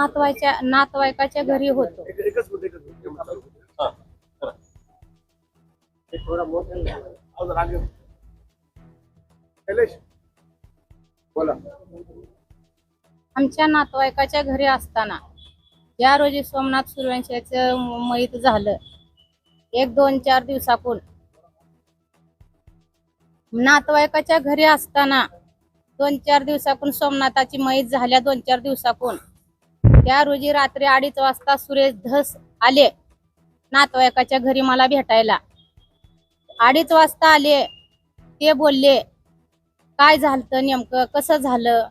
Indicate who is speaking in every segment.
Speaker 1: नातवायच्या नातवायकाच्या घरी होतो. आमच्या नातवाईकाच्या घरी असताना ज्या रोजी सोमनाथ सूर्यवंशाचं मैत झालं एक दोन चार दिवसापून नातवाईकाच्या घरी असताना दोन चार दिवसापून सोमनाथाची मैत झाल्या दोन चार दिवसापून त्या रोजी रात्री अडीच वाजता सुरेश धस आले नातवाईकाच्या घरी मला भेटायला. अडीच वाजता आले. ते बोलले काय झालं नेमकं? कसं झालं?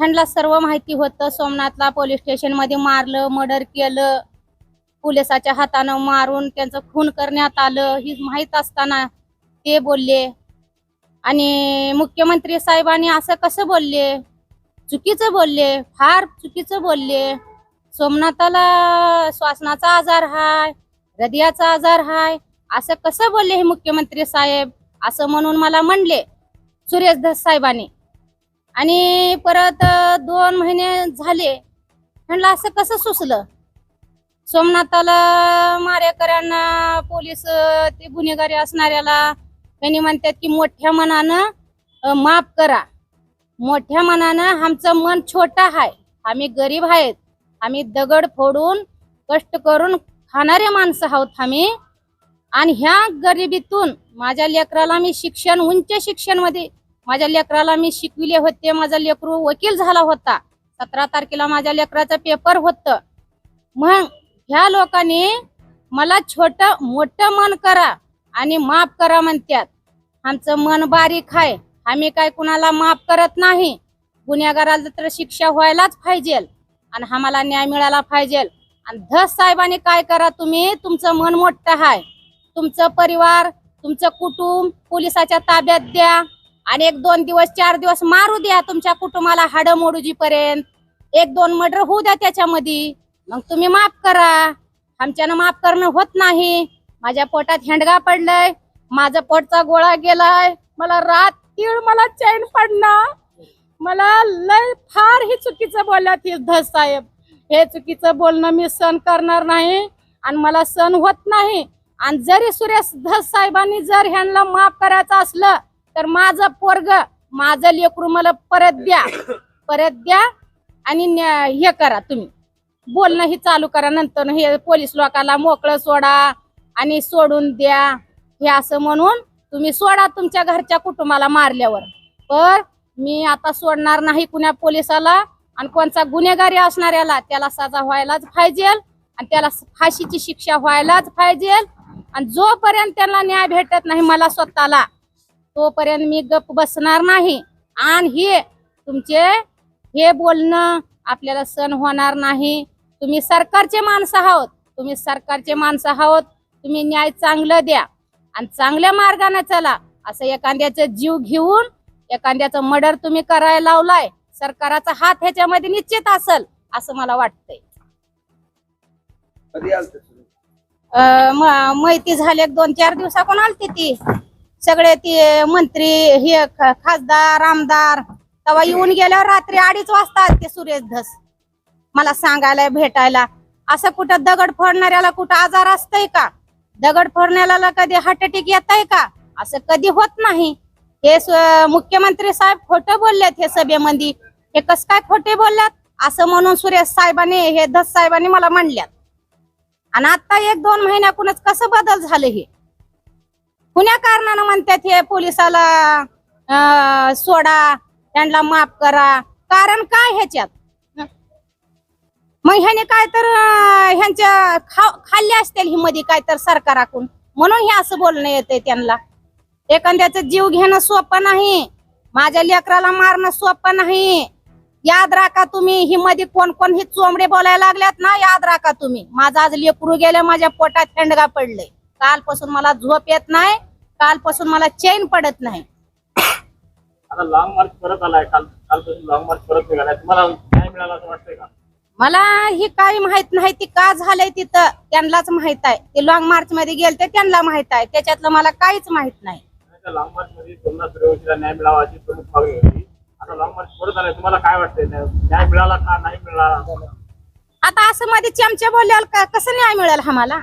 Speaker 1: त्यांना सर्व माहिती होतं. सोमनाथला पोलीस स्टेशनमध्ये मारलं मर्डर केलं. पोलिसाच्या हातानं मारून त्यांचं खून करण्यात आलं. ही माहीत असताना ते बोलले आणि मुख्यमंत्री साहेबांनी असं कसं बोलले? चुकीचं बोलले फार चुकीचं बोलले. सोमनाथाला श्वासनाचा आजार हाय हृदयाचा आजार हाय असं कसं बोलले हे मुख्यमंत्री साहेब? असं म्हणून मला म्हणले सुरेश धस साहेबांनी. आणि परत दोन महिने झाले. म्हणलं असं कसं सुचलं? सोमनाथाला मारेकऱ्यांना पोलीस ते गुन्हेगारी असणाऱ्याला त्यांनी म्हणतात की मोठ्या मनानं माफ करा. मोठ्या मनानं आमचं मन छोटं आहे. आम्ही गरीब आहेत. आम्ही दगड फोडून कष्ट करून खाणारे माणसं आहोत आम्ही. आणि ह्या गरिबीतून माझ्या लेकराला मी शिक्षण उंच शिक्षणमध्ये माझ्या लेकराला मी शिकविले होते. माझा लेकरू वकील झाला होता. सतरा तारखेला माझ्या लेकराचं पेपर होतं. मग ह्या लोकांनी मला छोट मोठं मन करा आणि माफ करा म्हणतात आमचं मन बारीक आहे. आम्ही काय कुणाला माफ करत नाही. गुन्हेगाराला तर शिक्षा व्हायलाच पाहिजे. आणि आम्हाला न्याय मिळाला पाहिजे. आणि धस साहेबांनी काय करा तुम्ही? तुमचं मन मोठं आहे. तुमचं परिवार तुमचं कुटुंब पोलिसाच्या ताब्यात द्या. आणि एक दोन दिवस चार दिवस मारू द्या तुमच्या कुटुंबाला हाडं मोडूजी पर्यंत एक दोन मर्डर होऊ द्या त्याच्यामध्ये. मग तुम्ही माफ करा. आमच्यानं माफ करणं होत नाही. माझ्या पोटात हेंडगा पडलंय. माझा पोटचा गोळा गेलाय. मला रात तीळ मला चैन पडणार मला लय फार हे चुकीचं बोलत हे धस साहेब. हे चुकीचं बोलणं मी सण करणार नाही आणि मला सण होत नाही. आणि जरी सुरेश धस साहेबांनी जर ह्यांना माफ करायचं असलं तर माझं पोरग माझं लेकरू मला परत द्या. परत द्या आणि न्या- हे करा तुम्ही. बोलणं ही चालू करा नंतर हे पोलीस लोकाला मोकळं सोडा आणि सोडून द्या. हे असं म्हणून तुम्ही सोडा तुमच्या घरच्या कुटुंबाला मारल्यावर. पर मी आता सोडणार नाही कुण्या पोलिसाला आणि कोणचा गुन्हेगारी असणाऱ्याला त्याला सजा व्हायलाच पाहिजे आणि त्याला फाशीची शिक्षा व्हायलाच पाहिजे. आणि जोपर्यंत त्यांना न्याय भेटत नाही मला स्वतःला तोपर्यंत मी गप बसणार नाही. आणि हे तुमचे हे बोलणं आपल्याला सण होणार नाही. तुम्ही सरकारचे माणसं आहोत. तुम्ही सरकारचे माणसं आहोत. तुम्ही न्याय चांगलं द्या. आणि चांगल्या मार्गाने चला. असं एखाद्याचं जीव घेऊन एखाद्याचं मर्डर तुम्ही करायला लावलाय सरकाराचा हात ह्याच्यामध्ये निश्चित असेल असं मला वाटतंय.
Speaker 2: आलते
Speaker 1: माहिती झाले एक दोन चार दिवसाकडून आलती ती. सगळे ते मंत्री हे खासदार आमदार तेव्हा येऊन गेल्यावर रात्री अडीच वाजता आले ते सुरेश धस. मला सांगायला भेटायला. असं कुठं दगड फोडणाऱ्याला कुठं आजार असतंय का? दगड फोडण्याला कधी हार्ट अटॅक येत आहे का? असं कधी होत नाही. हे मुख्यमंत्री साहेब खोटं बोललेत हे सभेमध्ये. हे कस काय खोटे बोलल्यात? असं म्हणून सुरेश साहेबांनी हे धस साहेबांनी मला म्हणल्यात. आणि आता एक दोन महिन्याकूनच कसं बदल झालं हे? कुण्या कारणानं म्हणतात हे पोलिसाला सोडा त्यांना माफ करा? कारण काय ह्याच्यात? मग ह्याने काय तर ह्यांच्या खा खाल्ले असतील ही मध्ये काय तर सरकाराकडून. म्हणून हे असं बोलणं येते त्यांना. एखाद्याचं जीव घेणं सोपं नाही. माझ्या लेकराला मारणं सोपं नाही. याद राखा तुम्ही ही मध्ये कोण कोण ही चोंबडे बोलायला लागल्यात ना याद राखा तुम्ही. माझं आज लेकरू गेलं माझ्या पोटात थंडगा पडले कालपासून मला झोप येत नाही कालपासून मला चैन पडत नाही.
Speaker 2: आता लॉंग मार्च परत आलाय काल कालपासून लॉंग मार्च परत निघालाय. तुम्हाला काय मिळालं असं वाटतंय का?
Speaker 1: मला ही काही माहीत नाही ती का झालंय तिथं? त्यांनाच माहीत आहे. ते लॉंग मार्च मध्ये गेलते त्यांना माहीत आहे. त्याच्यातलं मला काहीच माहीत नाही.
Speaker 2: त्या लॉंग मार्च मध्ये सोमनाथ सूर्यवंशीला न्याय मिळावा अशी प्रमुख मागणी होती. आता लॉंग मार्च परत आलाय तुम्हाला काय वाटतंय? न्याय न्याय मिळाला का नाही मिळाला?
Speaker 1: आता असं मध्ये चमचे बोलल्यावर का कसं न्याय मिळेल आम्हाला?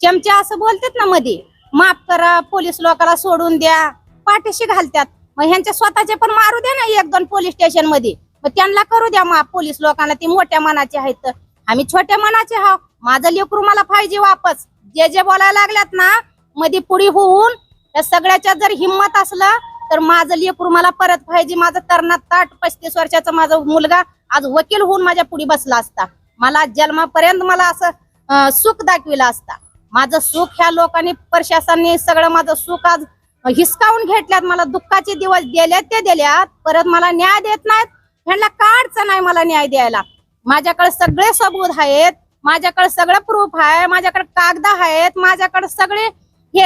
Speaker 1: चमचे असं बोलतात ना मध्ये माफ करा पोलीस लोकांना सोडून द्या पाठीशी घालतात मग ह्यांच्या स्वतःचे पण मारू द्या ना एक दोन पोलीस स्टेशनमध्ये मग त्यांना करू द्या मग पोलीस लोकांना ते मोठ्या मनाचे आहेत. तर. आम्ही छोट्या मनाचे हा माझं लेकरू मला पाहिजे वापस. जे जे बोलायला लागल्यात ना मध्ये पुढे होऊन या सगळ्याच्या जर हिंमत असलं तर माझं लेकरू मला परत पाहिजे. माझं तरणात ताट पस्तीस वर्षाचा माझा मुलगा आज वकील होऊन माझ्या पुढे बसला असता. मला जन्मापर्यंत मला असं सुख दाखविला असता. माझं सुख ह्या लोकांनी प्रशासनाने सगळं माझं सुख आज हिसकावून घेतल्यात. मला दुःखाचे दिवस दिल्यात ते दिल्यात परत मला न्याय देत नाहीत. ह्यांना का अडचण आहे मला न्याय द्यायला. माझ्याकडे सगळे सबूत आहेत माझ्याकडे सगळं प्रूफ आहे माझ्याकडे कागद आहेत माझ्याकडे सगळे हे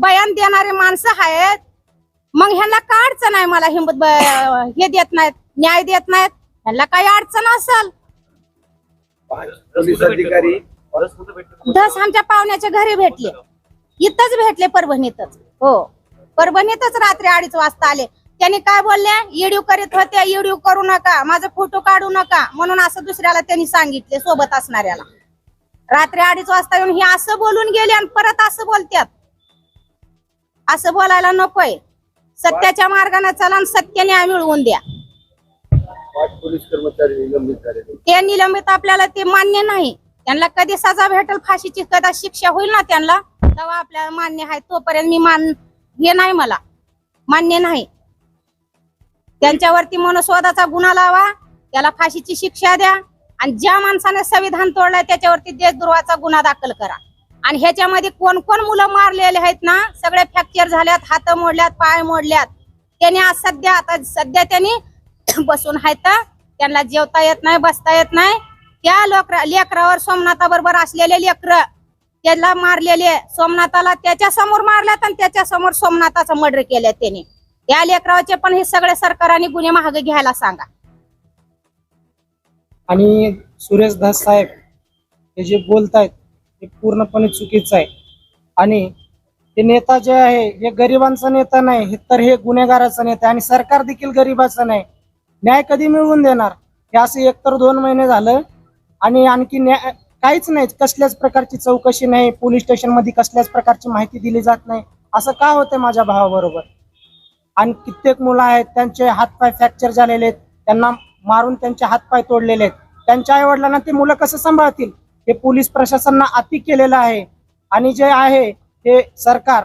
Speaker 1: बयान देणारे माणसं आहेत. मग ह्यांना काय अडचण आहे मला हिंमत हे देत नाहीत न्याय देत नाहीत. ह्यांना काही अडचण असेल. दस आमच्या पाहुण्याच्या घरी भेटले. इथंच भेटले परभणीतच. हो. परभणीतच रात्री अडीच वाजता आले. त्यांनी काय बोलले इडिओ करीत होते इडिओ करू नका माझा फोटो काढू नका. म्हणून असं दुसऱ्याला त्यांनी सांगितले सोबत असणाऱ्याला. रात्री अडीच वाजता येऊन हे असं बोलून गेले आणि परत असं बोलतात असं बोलायला नकोय. सत्याच्या मार्गाने चला आणि सत्य न्याय मिळवून द्या.
Speaker 3: पाच पोलीस कर्मचारी निलंबित झालेले.
Speaker 1: ते निलंबित आपल्याला ते मान्य नाही. त्यांना कधी सजा भेटेल फाशीची कदा शिक्षा होईल ना त्यांना? तेव्हा आपल्याला मान्य आहे तोपर्यंत मी मान हे नाही मला. मान्य नाही. त्यांच्यावरती मनस्वादाचा गुन्हा लावा त्याला फाशीची शिक्षा द्या आणि ज्या माणसाने संविधान तोडलंय त्याच्यावरती देशद्रोहाचा गुन्हा दाखल करा. आणि ह्याच्यामध्ये कोण कोण मुलं मारलेले आहेत ना सगळे फ्रॅक्चर झाल्यात हात मोडल्यात पाय मोडल्यात. त्यांनी आज सध्या आता सध्या त्यांनी बसून आहेत त्यांना जेवता येत नाही बसता येत नाही. त्या लोकरा लेकरावर सोमनाथा बरोबर असलेले लेकर त्याला मारलेले सोमनाथाला त्याच्यासमोर मारल्यात आणि त्याच्यासमोर सोमनाथाचा मर्डर केलाय त्यांनी. या लेकराचे पण हे सगळे सरकारने गुन्हे महाग घ्यायला सांगा.
Speaker 4: आणि सुरेश दास साहेब हे जे बोलतायत ते पूर्णपणे चुकीचं आहे. आणि ते नेता जे आहे हे गरिबांचा नेता नाही हे तर हे गुन्हेगाराचा नेता आणि सरकार देखील गरिबाचं नाही. न्याय कधी मिळवून देणार? हे असं एकतर दोन महिने झालं आणि आणखी न्याय काहीच नाही. कसल्याच प्रकारची चौकशी नाही पोलीस स्टेशनमध्ये कसल्याच प्रकारची माहिती दिली जात नाही. असं का होतंय माझ्या भावाबरोबर? आणि कित्येक मुलं आहेत त्यांचे हातपाय फ्रॅक्चर झालेले आहेत त्यांना मारून त्यांचे हातपाय तोडलेले आहेत. त्यांच्या आई वडिलांना ते मुलं कसं सांभाळतील? हे पोलीस प्रशासनानं अति केलेलं आहे. आणि जे आहे हे सरकार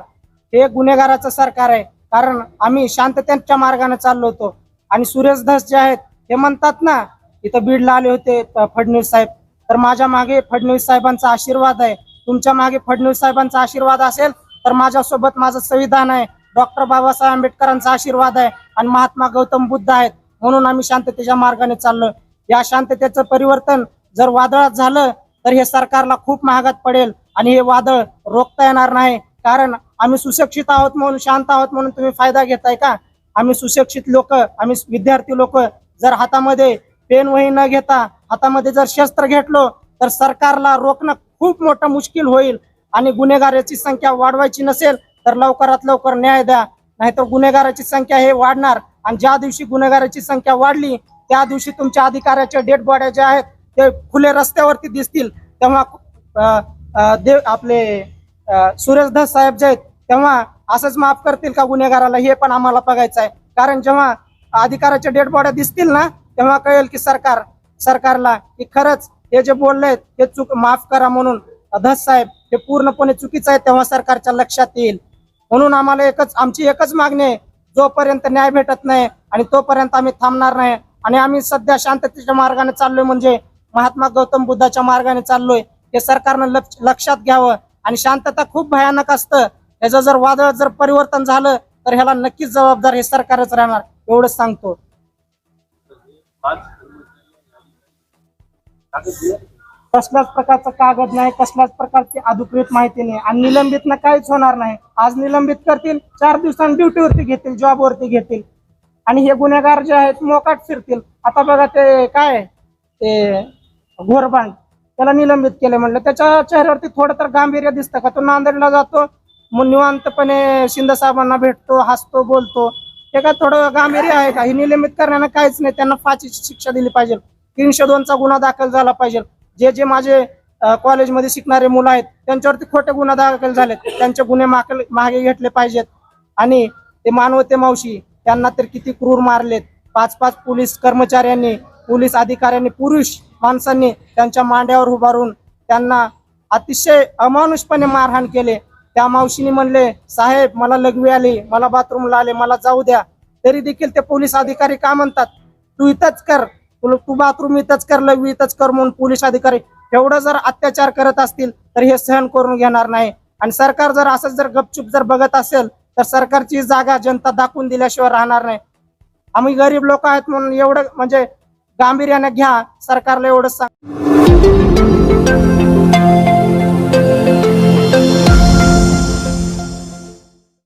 Speaker 4: हे गुन्हेगाराचं सरकार आहे. कारण आम्ही शांततेच्या मार्गाने चाललो होतो. आणि सुरेश धस जे आहेत हे म्हणतात ना इथं बीडला आले होते फडणवीस साहेब. तर माझ्या मागे फडणवीस साहेबांचा आशीर्वाद आहे. तुमच्या मागे फडणवीस साहेबांचा आशीर्वाद असेल तर माझ्यासोबत माझं संविधान आहे. डॉक्टर बाबासाहेब आंबेडकरांचा आशीर्वाद आहे आणि महात्मा गौतम बुद्ध आहेत. म्हणून आम्ही शांततेच्या मार्गाने चाललो. या शांततेचं परिवर्तन जर वादळात झालं तर हे सरकारला खूप महागात पडेल आणि हे वादळ रोखता येणार नाही. कारण आम्ही सुशिक्षित आहोत म्हणून शांत आहोत म्हणून तुम्ही फायदा घेताय का? आम्ही सुशिक्षित लोक आम्ही विद्यार्थी लोक. जर हातामध्ये पेन वही न घेता हातामध्ये जर शस्त्र घेतलो तर सरकारला रोखणं खूप मोठं मुश्किल होईल आणि गुन्हेगाराची संख्या वाढवायची नसेल तर लवकरात लवकर न्याय द्या. नाहीतर गुन्हेगाराची संख्या हे वाढणार. आणि ज्या दिवशी गुन्हेगाराची संख्या वाढली त्या दिवशी तुमच्या अधिकाऱ्याच्या डेड बॉड्या ज्या आहेत ते खुले रस्त्यावरती दिसतील. तेव्हा देव आपले अं, धस साहेब जे आहेत तेव्हा असंच माफ करतील का गुन्हेगाराला? हे पण आम्हाला बघायचं आहे. कारण जेव्हा अधिकाऱ्याच्या डेड बॉड्या दिसतील ना तेव्हा कळेल की सरकार सरकारला की खरंच हे जे बोललेत हे चूक माफ करा म्हणून धस साहेब हे पूर्णपणे चुकीचं आहे तेव्हा सरकारच्या लक्षात येईल. म्हणून आम्हाला एकच आमची एकच मागणी आहे. जोपर्यंत न्याय भेटत नाही आणि तोपर्यंत आम्ही थांबणार नाही. आणि आम्ही सध्या शांततेच्या मार्गाने चाललोय म्हणजे महात्मा गौतम बुद्धाच्या मार्गाने चाललोय. हे सरकारनं लक्ष- लक्षात घ्यावं. आणि शांतता खूप भयानक असतं. याचं जर वादळ जर परिवर्तन झालं तर ह्याला नक्कीच जबाबदार हे सरकारच राहणार. एवढंच सांगतो. कसल्याच प्रकारचा कागद नाही कसल्याच प्रकारची अधिकृत माहिती नाही आणि निलंबित काहीच होणार नाही. आज निलंबित करतील चार दिवसांनी ड्युटीवरती घेतील जॉबवरती घेतील. आणि हे गुन्हेगार जे आहेत मोकाट फिरतील. आता बघा ते काय ते घोरबांड त्याला निलंबित केले म्हणलं. त्याच्या चेहऱ्यावरती थोडं तर गांभीर्य दिसतं का? तो नांदेडला जातो मग निवांतपणे शिंदे साहेबांना भेटतो हसतो बोलतो. हे काय थोडं गांभीर्य आहे का? हे निलंबित करण्यानं काहीच नाही. त्यांना फाशीची शिक्षा दिली पाहिजे. तीनशे दोनचा गुन्हा दाखल झाला पाहिजे. जे जे माझे कॉलेजमध्ये शिकणारे मुलं आहेत त्यांच्यावरती खोटे गुन्हा दाखल झालेत. त्यांचे गुन्हे मागले मागे घेतले पाहिजेत. आणि ते मानवते मावशी त्यांना तर किती क्रूर मारलेत. पाच पाच पोलीस कर्मचाऱ्यांनी पोलीस अधिकाऱ्यांनी पुरुष माणसांनी त्यांच्या मांड्यावर उभारून त्यांना अतिशय अमानुषपणे मारहाण केले. त्या मावशीने म्हणले साहेब मला लघवी आली मला बाथरूमला आले मला जाऊ द्या. तरी देखील ते पोलीस अधिकारी का म्हणतात? तू इथंच कर. तुला तू बाथरूम इथंच कर लघवी इथंच कर म्हणून पोलीस अधिकारी एवढं जर अत्याचार करत असतील तर हे सहन करून घेणार नाही. आणि सरकार जर असंच जर गपचूप जर बघत असेल तर सरकारची जागा जनता दाखवून दिल्याशिवाय राहणार नाही. आम्ही गरीब लोक आहेत म्हणून एवढं म्हणजे गांभीर्याने घ्या सरकारला एवढं सांग.